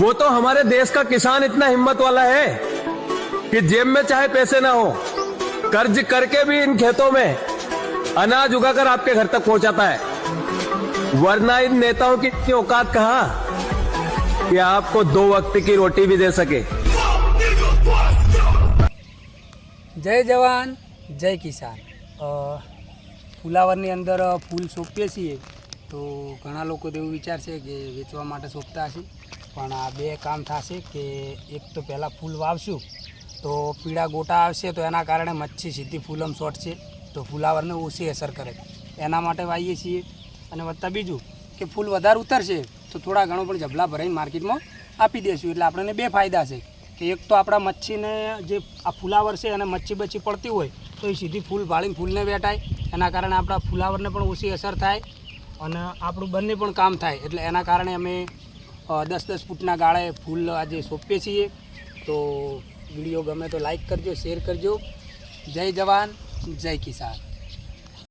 वो तो हमारे देश का किसान इतना हिम्मत वाला है कि जेब में चाहे पैसे ना हो कर्ज करके भी इन खेतों में अनाज उगाकर आपके घर तक पहुंचाता है वरना इन नेताओं की इतनी औकात कहा कि आपको दो वक्त की रोटी भी दे सके જય જવાન જય કિસાન અ, ફુલાવરની અંદર ફૂલ સોંપીએ છીએ તો ઘણા લોકો તો એવું વિચારશે કે વેચવા માટે સોંપતા હશે. પણ આ બે કામ થશે કે એક તો પહેલાં ફૂલ વાવશું, તો પીળા ગોટા આવશે તો એના કારણે મચ્છી સીધી ફૂલમ છે તો ફુલાવરને ઓછી અસર કરે. એના માટે વાવીએ છીએ. અને વત્તા બીજું કે ફૂલ વધારે ઉતરશે, તો થોડા ઘણો પણ જબલા ભરાઈને માર્કેટમાં આપી દઈશું એટલે આપણને બે ફાયદા છે. કે એક તો આપણા મચ્છીને જે આ ફુલાવર છે અને મચ્છી બચ્છી પડતી હોય, તો એ સીધી ફૂલ વાળીને ફૂલને વેટાય. એના કારણે આપણા ફુલાવરને પણ ઓછી અસર થાય. અને આપણું બંને પણ કામ થાય. એટલે એના કારણે અમે દસ દસ ફૂટના ગાળે ફૂલ આજે સોંપીએ છીએ. તો વીડિયો ગમે તો લાઈક કરજો શેર કરજો. જય જવાન, જય કિસાન.